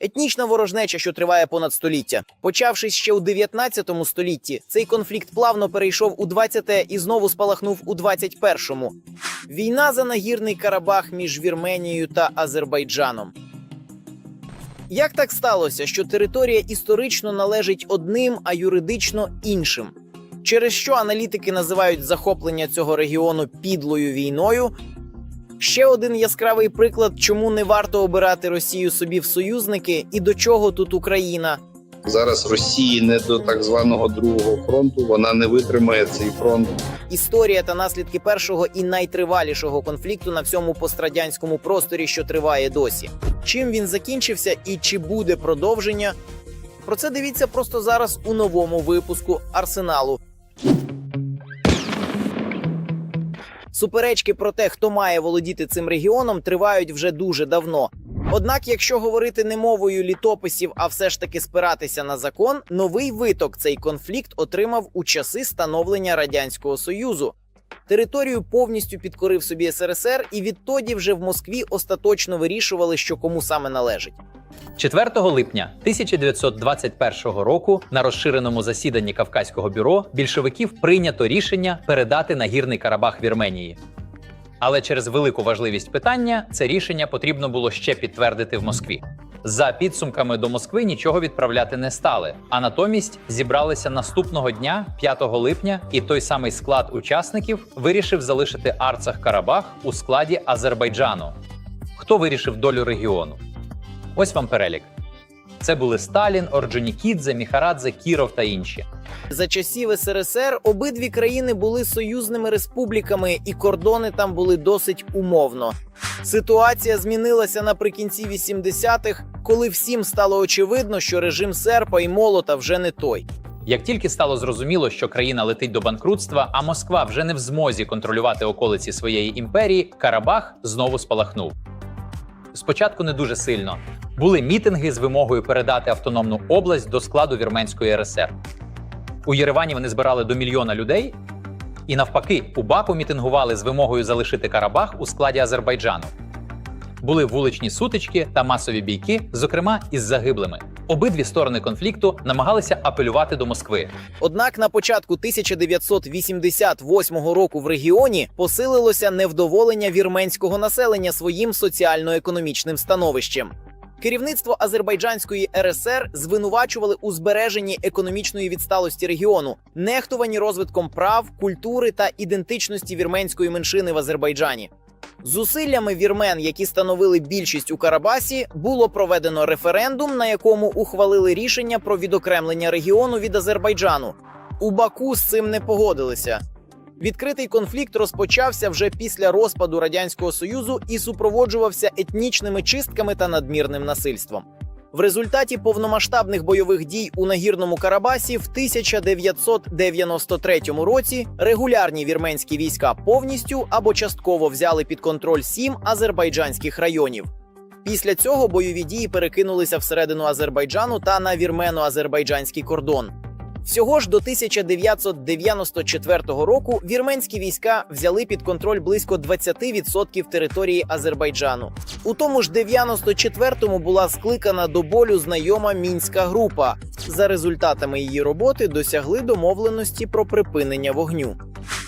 Етнічна ворожнеча, що триває понад століття. Почавшись ще у 19 столітті, цей конфлікт плавно перейшов у 20-те і знову спалахнув у 21-му. Війна за нагірний Карабах між Вірменією та Азербайджаном. Як так сталося, що територія історично належить одним, а юридично іншим? Через що аналітики називають захоплення цього регіону підлою війною, Ще один яскравий приклад, чому не варто обирати Росію собі в союзники і до чого тут Україна. Зараз Росії не до так званого другого фронту. Вона не витримає цей фронт. Історія та наслідки першого і найтривалішого конфлікту на всьому пострадянському просторі, що триває досі. Чим він закінчився і чи буде продовження? Про це дивіться просто зараз у новому випуску Арсеналу. Суперечки про те, хто має володіти цим регіоном, тривають вже дуже давно. Однак, якщо говорити не мовою літописів, а все ж таки спиратися на закон, новий виток цей конфлікт отримав у часи становлення радянського союзу. Територію повністю підкорив собі СРСР, і відтоді вже в Москві остаточно вирішували, що кому саме належить. 4 липня 1921 року на розширеному засіданні Кавказького бюро більшовиків прийнято рішення передати нагірний Карабах Вірменії. Але через велику важливість питання це рішення потрібно було ще підтвердити в Москві. За підсумками до Москви нічого відправляти не стали, а натомість зібралися наступного дня, 5 липня, і той самий склад учасників вирішив залишити Арцах Карабах у складі Азербайджану. Хто вирішив долю регіону? Ось вам перелік. Це були Сталін, Орджонікідзе, Міхарадзе, Кіров та інші. За часів СРСР обидві країни були союзними республіками, і кордони там були досить умовно. Ситуація змінилася наприкінці 80-х, коли всім стало очевидно, що режим серпа і молота вже не той. Як тільки стало зрозуміло, що країна летить до банкрутства, а Москва вже не в змозі контролювати околиці своєї імперії, Карабах знову спалахнув. Спочатку не дуже сильно. Були мітинги з вимогою передати автономну область до складу Вірменської РСР. У Єревані вони збирали до мільйона людей, і навпаки, у Баку мітингували з вимогою залишити Карабах у складі Азербайджану. Були вуличні сутички та масові бійки, зокрема із загиблими. Обидві сторони конфлікту намагалися апелювати до Москви. Однак на початку 1988 року в регіоні посилилося невдоволення вірменського населення своїм соціально-економічним становищем. Керівництво Азербайджанської РСР звинувачували у збереженні економічної відсталості регіону, нехтуванні розвитком прав, культури та ідентичності вірменської меншини в Азербайджані. Зусиллями вірмен, які становили більшість у Карабасі, було проведено референдум, на якому ухвалили рішення про відокремлення регіону від Азербайджану. У Баку з цим не погодилися. Відкритий конфлікт розпочався вже після розпаду радянського союзу і супроводжувався етнічними чистками та надмірним насильством. В результаті повномасштабних бойових дій у нагірному Карабасі в 1993 році регулярні вірменські війська повністю або частково взяли під контроль сім азербайджанських районів. Після цього бойові дії перекинулися всередину Азербайджану та на вірмено-азербайджанський кордон. Всього ж до 1994 року вірменські війська взяли під контроль близько 20% території Азербайджану. У тому ж 94-му була скликана до болю знайома мінська група. За результатами її роботи досягли домовленості про припинення вогню.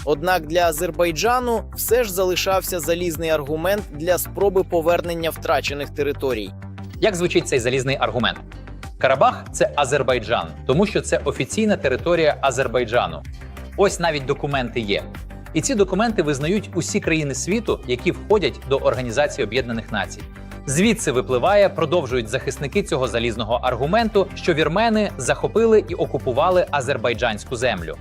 Однак для Азербайджану все ж залишався залізний аргумент для спроби повернення втрачених територій. Як звучить цей залізний аргумент? Карабах це Азербайджан, тому що це офіційна територія Азербайджану. Ось навіть документи є. І ці документи визнають усі країни світу, які входять до Організації Об'єднаних Націй. Звідси випливає, продовжують захисники цього залізного аргументу, що вірмени захопили і окупували азербайджанську землю.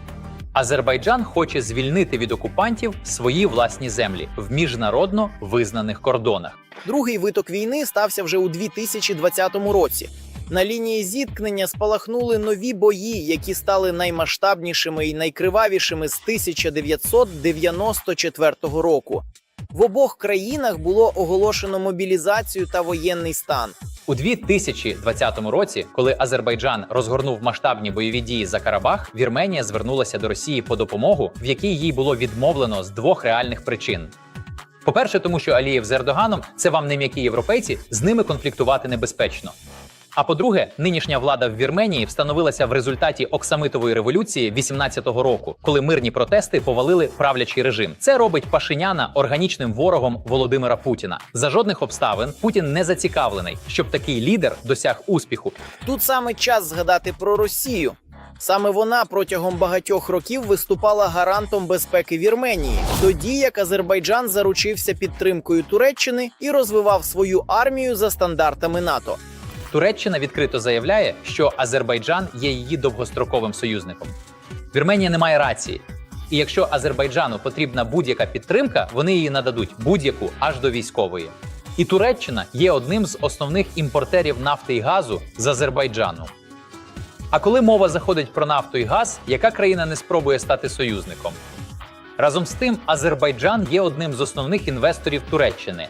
Азербайджан хоче звільнити від окупантів свої власні землі в міжнародно визнаних кордонах. Другий виток війни стався вже у 2020 році. На лінії зіткнення спалахнули нові бої, які стали наймасштабнішими і найкривавішими з 1994 року. В обох країнах було оголошено мобілізацію та воєнний стан. У 2020 році, коли Азербайджан розгорнув масштабні бойові дії за Карабах, Вірменія звернулася до Росії по допомогу, в якій їй було відмовлено з двох реальних причин. По-перше, тому що Алієв з Ердоганом це вам не м'які європейці, з ними конфліктувати небезпечно. А по-друге, нинішня влада в Вірменії встановилася в результаті Оксамитової революції 18-го року, коли мирні протести повалили правлячий режим. Це робить Пашиняна органічним ворогом Володимира Путіна. За жодних обставин Путін не зацікавлений, щоб такий лідер досяг успіху. Тут саме час згадати про Росію. Саме вона протягом багатьох років виступала гарантом безпеки Вірменії, тоді як Азербайджан заручився підтримкою Туреччини і розвивав свою армію за стандартами НАТО. Туреччина відкрито заявляє, що Азербайджан є її довгостроковим союзником. Вірменія не має рації. І якщо Азербайджану потрібна будь-яка підтримка, вони її нададуть будь-яку аж до військової. І Туреччина є одним з основних імпортерів нафти і газу з Азербайджану. А коли мова заходить про нафту і газ, яка країна не спробує стати союзником? Разом з тим, Азербайджан є одним з основних інвесторів Туреччини.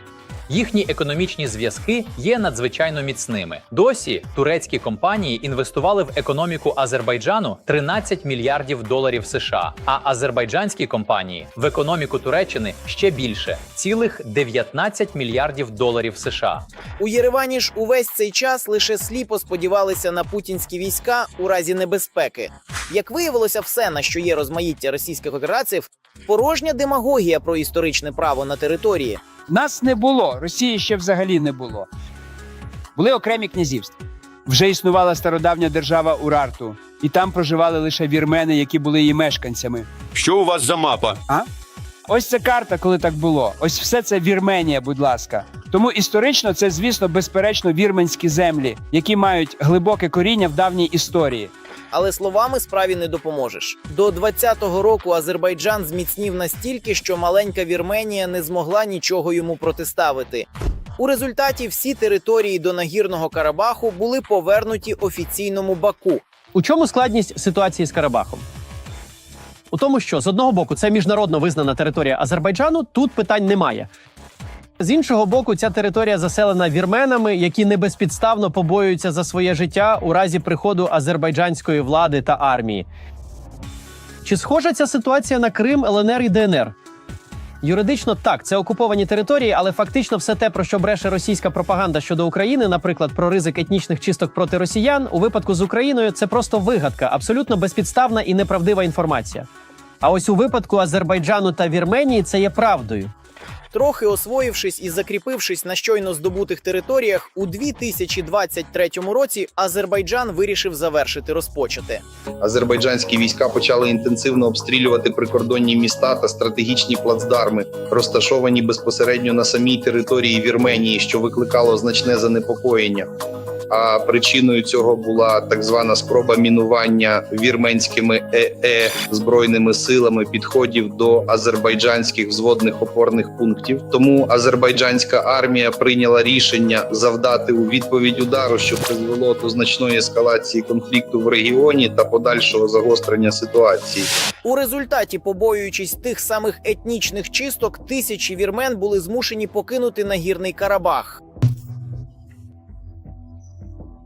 Їхні економічні зв'язки є надзвичайно міцними. Досі турецькі компанії інвестували в економіку Азербайджану 13 мільярдів доларів США, а азербайджанські компанії в економіку Туреччини ще більше цілих 19 мільярдів доларів США. У Єревані ж увесь цей час лише сліпо сподівалися на путінські війська у разі небезпеки. Як виявилося, все, на що є розмаїття російських операцій, порожня демагогія про історичне право на території. Нас не було, Росії ще взагалі не було. Були окремі князівства. Вже існувала стародавня держава Урарту, і там проживали лише вірмени, які були її мешканцями. Що у вас за мапа? А? Ось це карта, коли так було. Ось все це Вірменія, будь ласка. Тому історично це, звісно, безперечно, вірменські землі, які мають глибоке коріння в давній історії. Але словами справі не допоможеш. До 20-го року Азербайджан зміцнів настільки, що маленька Вірменія не змогла нічого йому протиставити. У результаті всі території до нагірного Карабаху були повернуті офіційному Баку. У чому складність ситуації з Карабахом? У тому, що з одного боку це міжнародно визнана територія Азербайджану, тут питань немає. З іншого боку, ця територія заселена вірменами, які не безпідставно побоюються за своє життя у разі приходу азербайджанської влади та армії. Чи схожа ця ситуація на Крим, ЛНР і ДНР? Юридично так, це окуповані території, але фактично все те, про що бреше російська пропаганда щодо України, наприклад, про ризик етнічних чисток проти росіян, у випадку з Україною це просто вигадка, абсолютно безпідставна і неправдива інформація. А ось у випадку Азербайджану та Вірменії це є правдою. Трохи освоївшись і закріпившись на щойно здобутих територіях, у 2023 році Азербайджан вирішив завершити розпочати. Азербайджанські війська почали інтенсивно обстрілювати прикордонні міста та стратегічні плацдарми, розташовані безпосередньо на самій території Вірменії, що викликало значне занепокоєння. А причиною цього була так звана спроба мінування вірменськими ЕЕ збройними силами підходів до азербайджанських взводних опорних пунктів. Тому азербайджанська армія прийняла рішення завдати у відповідь удару, що призвело до значної ескалації конфлікту в регіоні та подальшого загострення ситуації. У результаті, побоюючись тих самих етнічних чисток, тисячі вірмен були змушені покинути нагірний Карабах.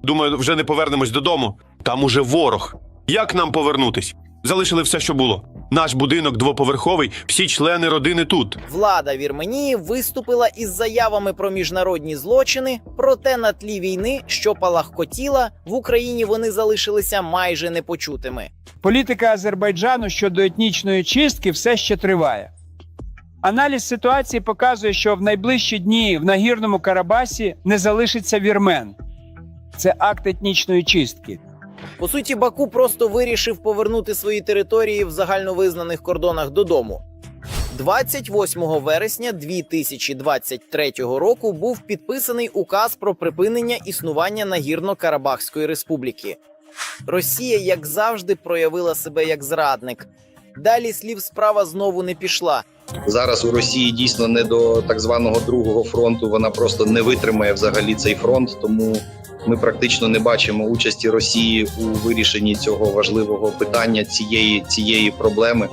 Думаю, вже не повернемось додому. Там уже ворог. Як нам повернутись? Залишили все, що було. Наш будинок двоповерховий, всі члени родини тут. Влада Вірменії виступила із заявами про міжнародні злочини, проте на тлі війни, що палахкотіла, в Україні вони залишилися майже непочутими. Політика Азербайджану щодо етнічної чистки все ще триває. Аналіз ситуації показує, що в найближчі дні в нагірному Карабасі не залишиться вірмен. Це акт етнічної чистки. По суті, Баку просто вирішив повернути свої території в загальновизнаних кордонах додому. 28 вересня 2023 року був підписаний указ про припинення існування Нагірно-Карабахської республіки. Росія, як завжди, проявила себе як зрадник. Далі слів справа знову не пішла. Зараз у Росії дійсно не до так званого другого фронту. Вона просто не витримає взагалі цей фронт. Тому ми практично не бачимо участі Росії у вирішенні цього важливого питання цієї цієї проблеми.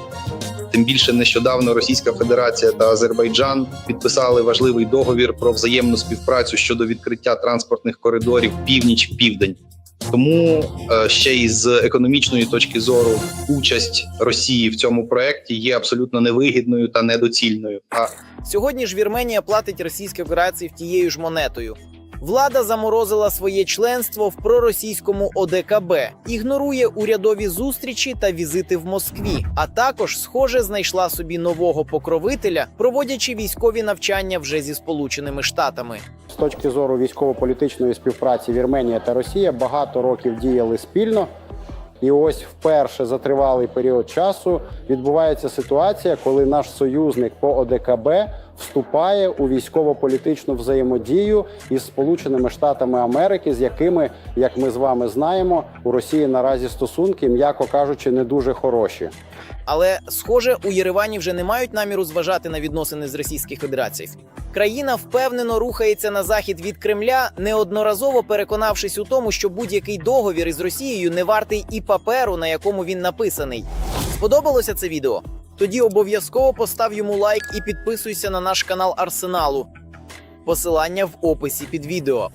Тим більше нещодавно Російська Федерація та Азербайджан підписали важливий договір про взаємну співпрацю щодо відкриття транспортних коридорів північ-південь. Тому е, ще й з економічної точки зору участь Росії в цьому проєкті є абсолютно невигідною та недоцільною. А Сьогодні ж Вірменія платить Російській Федерації тією ж монетою. Влада заморозила своє членство в проросійському ОДКБ, ігнорує урядові зустрічі та візити в Москві. А також, схоже, знайшла собі нового покровителя, проводячи військові навчання вже зі Сполученими Штатами. З точки зору військово-політичної співпраці Вірменія та Росія багато років діяли спільно. І ось вперше за тривалий період часу відбувається ситуація, коли наш союзник по ОДКБ вступає у військово-політичну взаємодію із Сполученими Штатами Америки, з якими, як ми з вами знаємо, у Росії наразі стосунки, м'яко кажучи, не дуже хороші. Але, схоже, у Єревані вже не мають наміру зважати на відносини з Російською Федерацією. Країна впевнено рухається на захід від Кремля, неодноразово переконавшись у тому, що будь-який договір із Росією не вартий і паперу, на якому він написаний. Сподобалося це відео? Тоді обов'язково постав йому лайк і підписуйся на наш канал Арсеналу. Посилання в описі під відео.